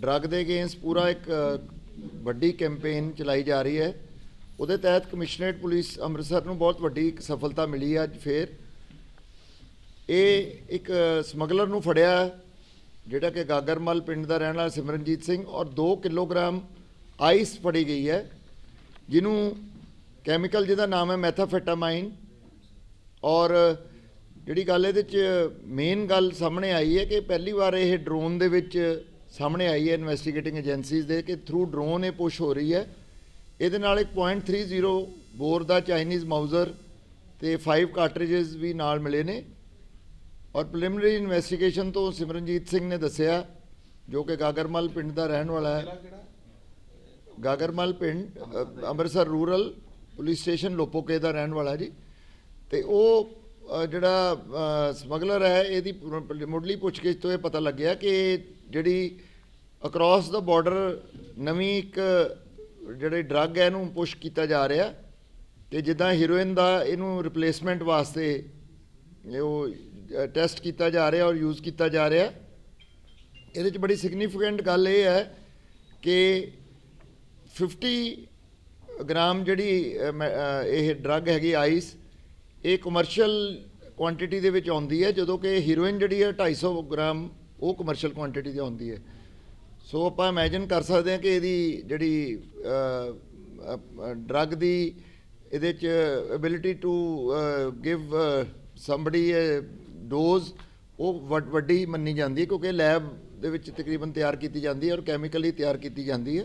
Drug ਦੇ against ਪੂਰਾ ਇੱਕ ਵੱਡੀ ਕੈਂਪੇਨ ਚਲਾਈ ਜਾ ਰਹੀ ਹੈ। ਉਹਦੇ ਤਹਿਤ ਕਮਿਸ਼ਨਰੇਟ ਪੁਲਿਸ ਅੰਮ੍ਰਿਤਸਰ ਨੂੰ ਬਹੁਤ ਵੱਡੀ ਇੱਕ ਸਫਲਤਾ ਮਿਲੀ ਹੈ ਅੱਜ ਫੇਰ। ਇਹ ਇੱਕ ਸਮਗਲਰ ਨੂੰ ਫੜਿਆ ਜਿਹੜਾ ਕਿ ਗਾਗਰਮਲ ਪਿੰਡ ਦਾ ਰਹਿਣ ਵਾਲਾ ਸਿਮਰਨਜੀਤ ਸਿੰਘ ਔਰ 2 ਕਿਲੋਗ੍ਰਾਮ ਆਈਸ ਫੜੀ ਗਈ ਹੈ, ਜਿਹਨੂੰ ਕੈਮੀਕਲ ਜਿਹਦਾ ਨਾਮ ਹੈ ਮੈਥਾਫੈਟਾਮਾਈਨ ਔਰ ਜਿਹੜੀ ਗੱਲ ਇਹਦੇ ਚ ਮੇਨ ਗੱਲ ਸਾਹਮਣੇ ਆਈ ਹੈ ਕਿ ਪਹਿਲੀ ਵਾਰ ਇਹ ਡਰੋਨ ਦੇ ਵਿੱਚ ਸਾਹਮਣੇ ਆਈ ਹੈ ਇਨਵੈਸਟੀਗੇਟਿੰਗ ਏਜੰਸੀਜ਼ ਦੇ ਕਿ ਥਰੂ ਡਰੋਨ ਇਹ ਪੁਸ਼ ਹੋ ਰਹੀ ਹੈ। ਇਹਦੇ ਨਾਲ ਇੱਕ .30 ਬੋਰ ਦਾ ਚਾਈਨੀਜ਼ ਮਾਊਜ਼ਰ ਤੇ 5 ਕਾਰਟ੍ਰਿਜਸ ਵੀ ਨਾਲ ਮਿਲੇ ਨੇ। ਔਰ ਪ੍ਰੀਲਿਮਿਨਰੀ ਇਨਵੈਸਟੀਗੇਸ਼ਨ ਤੋਂ ਸਿਮਰਨਜੀਤ ਸਿੰਘ ਨੇ ਦੱਸਿਆ, ਜੋ ਕਿ ਗਾਗਰਮਲ ਪਿੰਡ ਦਾ ਰਹਿਣ ਵਾਲਾ ਹੈ। ਗਾਗਰਮਲ ਪਿੰਡ Amritsar rural police station Lopoke ਦਾ ਰਹਿਣ ਵਾਲਾ ਜੀ। ਤੇ ਉਹ ਜਿਹੜਾ ਸਮਗਲਰ ਹੈ, ਇਹਦੀ ਮੁੱਢਲੀ ਪੁੱਛਗਿੱਛ ਤੋਂ ਇਹ ਪਤਾ ਲੱਗਿਆ ਕਿ ਜਿਹੜੀ ਅਕ੍ਰੋਸ ਦਾ ਬਾਰਡਰ ਨਵੀਂ ਇੱਕ ਜਿਹੜੇ ਡਰੱਗ ਹੈ ਇਹਨੂੰ ਪੁਸ਼ ਕੀਤਾ ਜਾ ਰਿਹਾ ਤੇ ਜਿੱਦਾਂ ਹੀਰੋਇਨ ਦਾ ਇਹਨੂੰ ਰਿਪਲੇਸਮੈਂਟ ਵਾਸਤੇ ਉਹ ਟੈਸਟ ਕੀਤਾ ਜਾ ਰਿਹਾ ਔਰ ਯੂਜ਼ ਕੀਤਾ ਜਾ ਰਿਹਾ ਇਹਦੇ 'ਚ ਬੜੀ ਸਿਗਨੀਫੀਕੈਂਟ ਗੱਲ ਇਹ ਹੈ ਕਿ 50 ਗ੍ਰਾਮ ਜਿਹੜੀ ਅ, ਇਹ ਡਰੱਗ ਹੈਗੀ ਆਈਸ ਇਹ ਕਮਰਸ਼ੀਅਲ ਕੁਆਂਟੀਟੀ ਦੇ ਵਿੱਚ ਆਉਂਦੀ ਹੈ ਜਦੋਂ ਕਿ ਹੀਰੋਇਨ ਜਿਹੜੀ ਹੈ 250 ਗ੍ਰਾਮ ਉਹ ਕਮਰਸ਼ੀਅਲ ਕੁਆਂਟੀਟੀ ਦੀ ਆਉਂਦੀ ਹੈ। ਸੋ ਆਪਾਂ ਇਮੇਜਿਨ ਕਰ ਸਕਦੇ ਹਾਂ ਕਿ ਇਹਦੀ ਜਿਹੜੀ ਡਰੱਗ ਦੀ ਇਹਦੇ ਚ ability to give somebody dose ਉਹ ਵੱਡ- ਵੱਡੀ ਮੰਨੀ ਜਾਂਦੀ ਹੈ ਕਿਉਂਕਿ ਲੈਬ ਦੇ ਵਿੱਚ ਤਕਰੀਬਨ ਤਿਆਰ ਕੀਤੀ ਜਾਂਦੀ ਹੈ ਔਰ ਕੈਮੀਕਲੀ ਤਿਆਰ ਕੀਤੀ ਜਾਂਦੀ ਹੈ।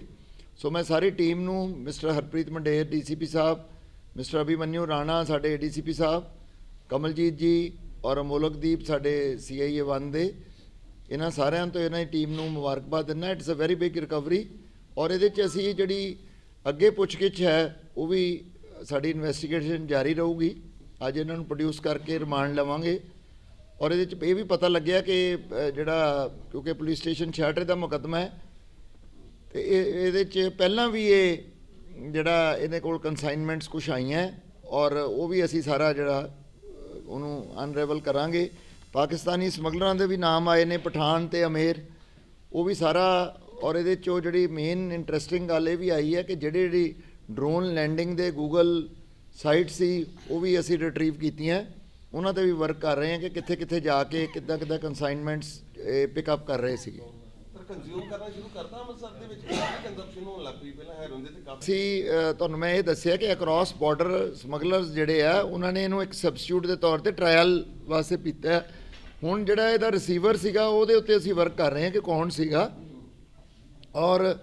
ਸੋ ਮੈਂ ਸਾਰੀ ਟੀਮ ਨੂੰ mister Harpreet Mander DCP sahib mister Abhimanyu Rana, ਸਾਡੇ ਏਡੀਸੀਪੀ ਸਾਹਿਬ, ਕਮਲਜੀਤ ਜੀ ਔਰ ਅਮੋਲਕਦੀਪ, ਸਾਡੇ ਸੀਆਈਏ 1 ਦੇ ਇਹਨਾਂ ਸਾਰਿਆਂ ਤੋਂ ਇਹਨਾਂ ਦੀ ਟੀਮ ਨੂੰ ਮੁਬਾਰਕਬਾਦ ਦਿੰਦਾ it's a very big recovery ਔਰ ਇਹਦੇ ਚ ਅਸੀਂ ਜਿਹੜੀ ਅੱਗੇ ਪੁੱਛਗਿੱਛ ਹੈ, ਉਹ ਵੀ ਸਾਡੀ ਇਨਵੈਸਟੀਗੇਸ਼ਨ ਜਾਰੀ ਰਹੂਗੀ। ਅੱਜ ਇਹਨਾਂ ਨੂੰ ਪ੍ਰੋਡਿਊਸ ਕਰਕੇ ਰਿਮਾਂਡ ਲਵਾਂਗੇ। ਔਰ ਇਹਦੇ ਚ ਇਹ ਵੀ ਪਤਾ ਲੱਗਿਆ ਕਿ ਜਿਹੜਾ ਕਿਉਂਕਿ ਪੁਲਿਸ ਸਟੇਸ਼ਨ ਛਾਟਰੇ ਦਾ ਮੁਕੱਦਮਾ ਹੈ, ਤੇ ਇਹ, ਇਹਦੇ ਚ ਪਹਿਲਾਂ ਵੀ ਇਹ ਜਿਹੜਾ ਇਹਦੇ ਕੋਲ ਕਨਸਾਈਨਮੈਂਟਸ ਕੁਝ ਆਈਆਂ ਔਰ ਉਹ ਵੀ ਅਸੀਂ ਸਾਰਾ ਜਿਹੜਾ ਉਹਨੂੰ ਅਨਰੇਵਲ ਕਰਾਂਗੇ। ਪਾਕਿਸਤਾਨੀ ਸਮਗਲਰਾਂ ਦੇ ਵੀ ਨਾਮ ਆਏ ਨੇ ਪਠਾਨ ਤੇ ਅਮੇਰ। ਉਹ ਵੀ ਸਾਰਾ ਔਰ ਇਹਦੇ ਚੋਂ ਜਿਹੜੀ ਮੇਨ ਇੰਟਰਸਟਿੰਗ ਗੱਲ ਇਹ ਵੀ ਆਈ ਹੈ ਕਿ ਜਿਹੜੇ ਜਿਹੜੀ ਡਰੋਨ ਲੈਂਡਿੰਗ ਦੇ ਗੂਗਲ ਸਾਈਟ ਸੀ ਉਹ ਵੀ ਅਸੀਂ ਰਿਟਰੀਵ ਕੀਤੀਆਂ। ਉਹਨਾਂ ਤੇ ਵੀ ਵਰਕ ਕਰ ਰਹੇ ਹਾਂ ਕਿ ਕਿੱਥੇ ਕਿੱਥੇ ਜਾ ਕੇ ਕਿੱਦਾਂ ਕਿੱਦਾਂ ਕਨਸਾਈਨਮੈਂਟਸ ਪਿਕ ਅਪ ਕਰ ਰਹੇ ਸੀਗੇ। ਕੰਜ਼ਿਊਮ ਕਰਨਾ ਸ਼ੁਰੂ ਕਰਤਾ ਅੰਮ੍ਰਿਤਸਰ ਦੇ ਵਿੱਚ ਕਾਫੀ ਕੰਜ਼ੰਪਸ਼ਨ ਹੋਣ ਲੱਗ ਪਈ ਪਹਿਲਾਂ ਹੈਰੋਇਨ ਦੇ ਤੇ ਕਾਫੀ ਅਸੀਂ ਅ, ਤੁਹਾਨੂੰ ਮੈਂ ਇਹ ਦੱਸਿਆ ਕਿ ਅਕ੍ਰੋਸ ਬਾਰਡਰ ਸਮਗਲਰਸ ਜਿਹੜੇ ਆ ਉਹਨਾਂ ਨੇ ਇਹਨੂੰ ਇੱਕ ਸਬਸਟੀਟਿਊਟ ਦੇ ਤੌਰ ਤੇ ਟ੍ਰਾਇਲ ਵਾਸਤੇ ਪੀਤਾ। ਹੈ। ਹੁਣ ਜਿਹੜਾ ਇਹਦਾ ਰਿਸੀਵਰ ਸੀਗਾ, ਉਹਦੇ ਉੱਤੇ ਅਸੀਂ ਵਰਕ ਕਰ ਰਹੇ ਹਾਂ ਕਿ ਕੌਣ ਸੀਗਾ? ਔਰ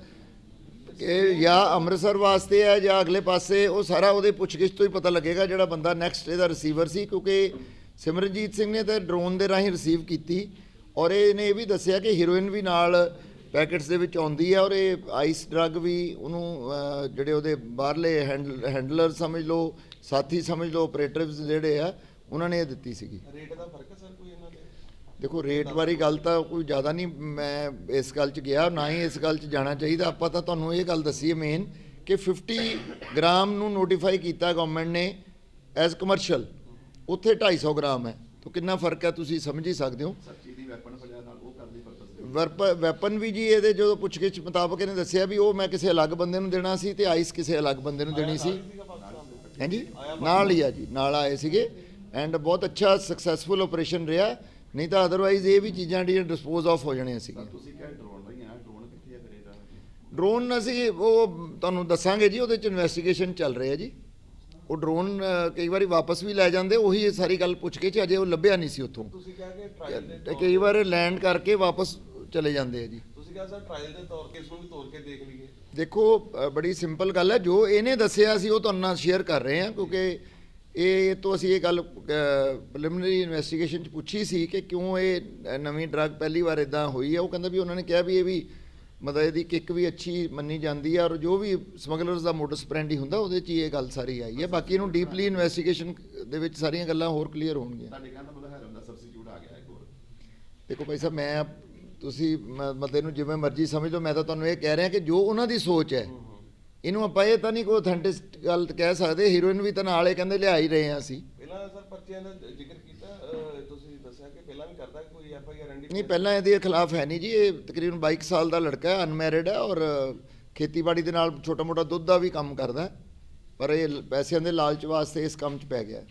ਇਹ ਜਾਂ ਅੰਮ੍ਰਿਤਸਰ ਵਾਸਤੇ ਹੈ ਜਾਂ ਅਗਲੇ ਪਾਸੇ, ਉਹ ਸਾਰਾ ਉਹਦੇ ਪੁੱਛਗਿੱਛ ਤੋਂ ਹੀ ਪਤਾ ਲੱਗੇਗਾ ਜਿਹੜਾ ਬੰਦਾ ਨੈਕਸਟ ਇਹਦਾ ਰਿਸੀਵਰ ਸੀ, ਕਿਉਂਕਿ ਸਿਮਰਨਜੀਤ ਸਿੰਘ ਨੇ ਤਾਂ ਡਰੋਨ ਦੇ ਰਾਹੀਂ ਰਿਸੀਵ ਕੀਤੀ। ਔਰ ਇਹਨੇ ਇਹ ਵੀ ਦੱਸਿਆ ਕਿ ਹੀਰੋਇਨ ਵੀ ਨਾਲ ਪੈਕੇਟਸ ਦੇ ਵਿੱਚ ਆਉਂਦੀ ਹੈ ਔਰ ਇਹ ਆਈਸ ਡਰੱਗ ਵੀ ਉਹਨੂੰ ਜਿਹੜੇ ਉਹਦੇ ਬਾਹਰਲੇ ਹੈਂਡਲ ਹੈਂਡਲਰ ਸਮਝ ਲਓ, ਸਾਥੀ ਸਮਝ ਲਓ ਆਪਰੇਟਰਸ ਜਿਹੜੇ ਆ, ਉਹਨਾਂ ਨੇ ਇਹ ਦਿੱਤੀ ਸੀਗੀ। ਰੇਟ ਦਾ ਫ਼ਰਕ ਹੈ ਸਰ ਕੋਈ ਇਹਨਾਂ ਦੇ? ਦੇਖੋ ਰੇਟ ਬਾਰੇ ਗੱਲ ਤਾਂ ਕੋਈ ਜ਼ਿਆਦਾ ਨਹੀਂ ਮੈਂ ਇਸ ਗੱਲ 'ਚ ਗਿਆ ਨਾ ਹੀ ਇਸ ਗੱਲ 'ਚ ਜਾਣਾ ਚਾਹੀਦਾ। ਆਪਾਂ ਤਾਂ ਤੁਹਾਨੂੰ ਇਹ ਗੱਲ ਦੱਸੀ ਹੈ ਮੇਨ ਕਿ 50 ਗ੍ਰਾਮ ਨੂੰ ਨੋਟੀਫਾਈ ਕੀਤਾ ਗਵਰਨਮੈਂਟ ਨੇ ਐਜ਼ ਕਮਰਸ਼ੀਅਲ ਉੱਥੇ 250 ਗ੍ਰਾਮ ਹੈ। ਤਾਂ ਕਿੰਨਾ ਫ਼ਰਕ ਹੈ ਤੁਸੀਂ ਸਮਝ ਹੀ ਸਕਦੇ ਹੋ। ਵੈਪਨ ਵੀ ਜੀ ਇਹਦੇ ਜਦੋਂ ਪੁੱਛਗਿੱਛ ਮੁਤਾਬਕ ਇਹਨੇ ਦੱਸਿਆ ਵੀ ਉਹ ਮੈਂ ਕਿਸੇ ਅਲੱਗ ਬੰਦੇ ਨੂੰ ਦੇਣਾ ਸੀ ਤੇ ਆਈਸ ਕਿਸੇ ਅਲੱਗ ਬੰਦੇ ਨੂੰ ਦੇਣੀ ਸੀ। ਹਾਂਜੀ ਨਾਲ ਹੀ ਆ ਜੀ ਨਾਲ ਆਏ ਸੀਗੇ। ਐਂਡ ਬਹੁਤ ਅੱਛਾ ਸਕਸੈਸਫੁਲ ਆਪਰੇਸ਼ਨ ਰਿਹਾ। ਨਹੀਂ ਤਾਂ ਅਦਰਵਾਈਜ਼ ਇਹ ਵੀ ਚੀਜ਼ਾਂ ਜਿਹੜੀਆਂ ਡਿਸਪੋਜ਼ ਆਫ ਹੋ ਜਾਣੀਆਂ ਸੀਗੀਆਂ। ਤੁਸੀਂ ਕਿਹਾ ਡਰੋਨ ਰਹੀ ਆ? ਡਰੋਨ ਕਿੱਥੇ ਆ ਕਰੇਗਾ ਡਰੋਨ ਅਸੀਂ ਉਹ ਤੁਹਾਨੂੰ ਦੱਸਾਂਗੇ ਜੀ ਉਹਦੇ ਚ ਇਨਵੈਸਟੀਗੇਸ਼ਨ ਚੱਲ ਰਹੀ ਹੈ ਜੀ। ਉਹ ਡਰੋਨ ਕਈ ਵਾਰੀ ਵਾਪਸ ਵੀ ਲੈ ਜਾਂਦੇ ਉਹੀ ਇਹ ਸਾਰੀ ਗੱਲ ਪੁੱਛ ਕੇ ਚ ਅਜੇ ਉਹ ਲੱਭਿਆ ਨਹੀਂ ਸੀ ਉੱਥੋਂ। ਤੁਸੀਂ ਕਿਹਾ ਕਿ ਟ੍ਰਾਇਲ ਦੇ ਤੇ ਕਈ ਵਾਰ ਲੈਂਡ ਕਰਕੇ ਵਾਪਸ ਚਲੇ ਜਾਂਦੇ ਆ ਜੀ। ਤੁਸੀਂ ਕਿਹਾ ਸਰ ਟ੍ਰਾਇਲ ਦੇ ਤੌਰ ਤੇ ਇਸ ਨੂੰ ਵੀ ਤੋੜ ਕੇ ਦੇਖ ਲਈਏ। ਦੇਖੋ ਬੜੀ ਸਿੰਪਲ ਗੱਲ ਹੈ ਜੋ ਇਹਨੇ ਦੱਸਿਆ ਸੀ ਉਹ ਤੁਹਾਨੂੰ ਨਾਲ ਸ਼ੇਅਰ ਕਰ ਰਹੇ ਹਾਂ ਕਿਉਂਕਿ ਇਹ ਤੋਂ ਅਸੀਂ ਇਹ ਗੱਲ ਪ੍ਰੀਲਿਮਿਨਰੀ ਇਨਵੈਸਟੀਗੇਸ਼ਨ ਚ ਪੁੱਛੀ ਸੀ ਕਿ ਕਿਉਂ ਇਹ ਨਵੀਂ ਡਰੱਗ ਪਹਿਲੀ ਵਾਰ ਇਦਾਂ ਹੋਈ ਹੈ ਉਹ ਕਹਿੰਦਾ ਵੀ ਉਹਨਾਂ ਨੇ ਕਿਹਾ ਵੀ ਇਹ ਵੀ ਮਤਲਬ ਇਹਦੀ ਕਿੱਕ ਵੀ ਅੱਛੀ ਮੰਨੀ ਜਾਂਦੀ ਹੈ ਔਰ ਜੋ ਵੀ ਸਮਗਲਰਸ ਦਾ ਮੋਡਸ ਪ੍ਰੈਂਡੀ ਹੁੰਦਾ ਉਹਦੇ ਚ ਹੀ ਇਹ ਗੱਲ ਸਾਰੀ ਆਈ ਹੈ ਬਾਕੀ ਇਹਨੂੰ ਡੀਪਲੀ ਇਨਵੈਸਟੀਗੇਸ਼ਨ ਦੇ ਵਿੱਚ ਸਾਰੀਆਂ ਗੱਲਾਂ ਹੋਰ ਕਲੀਅਰ ਹੋਣਗੀਆਂ। ਤੁਹਾਡੇ ਕਹਿੰਦਾ ਮਤਲਬ ਹੈਰਨ ਦਾ ਸਬਸਟੀਟਿਊਟ ਆ ਗਿਆ ਇੱਕ ਹੋਰ। ਦੇਖੋ ਭਾਈ ਸਾਹਿਬ ਮੈਂ ਤੁਸੀਂ ਮ- ਮਤੇ ਨੂੰ ਜਿਵੇਂ ਮਰਜ਼ੀ ਸਮਝ ਲਓ ਮੈਂ ਤਾਂ ਤੁਹਾਨੂੰ ਇਹ ਕਹਿ ਰਿਹਾ ਕਿ ਜੋ ਉਹਨਾਂ ਦੀ ਸੋਚ ਹੈ। ਇਹਨੂੰ ਆਪਾਂ ਇਹ ਤਾਂ ਨਹੀਂ ਕੋਈ ਅਥੈਂਟਿਕ ਗੱਲ ਕਹਿ ਸਕਦੇ ਹੀਰੋਇਨ ਵੀ ਤਾਂ ਨਾਲ ਇਹ ਕਹਿੰਦੇ ਲਿਆ ਹੀ ਰਹੇ ਹਾਂ ਅਸੀਂ ਪਹਿਲਾਂ ਸਰ ਪਰਚਿਆਂ ਦਾ ਜ਼ਿਕਰ ਕੀਤਾ ਤੁਸੀਂ ਦੱਸਿਆ ਕਿ ਪਹਿਲਾਂ ਵੀ ਕਰਦਾ ਕੋਈ ਐਫ ਆਈ ਆਰ ਨਹੀਂ ਪਹਿਲਾਂ ਇਹਦੇ ਖਿਲਾਫ ਹੈ ਨਹੀਂ ਜੀ ਇਹ ਤਕਰੀਬਨ 22 ਸਾਲ ਦਾ ਲੜਕਾ ਹੈ ਅਨਮੈਰਿਡ ਹੈ ਔਰ ਖੇਤੀਬਾੜੀ ਦੇ ਨਾਲ ਛੋਟਾ ਮੋਟਾ ਦੁੱਧ ਦਾ ਵੀ ਕੰਮ ਕਰਦਾ। ਪਰ ਇਹ ਪੈਸਿਆਂ ਦੇ ਲਾਲਚ ਵਾਸਤੇ ਇਸ ਕੰਮ 'ਚ ਪੈ ਗਿਆ।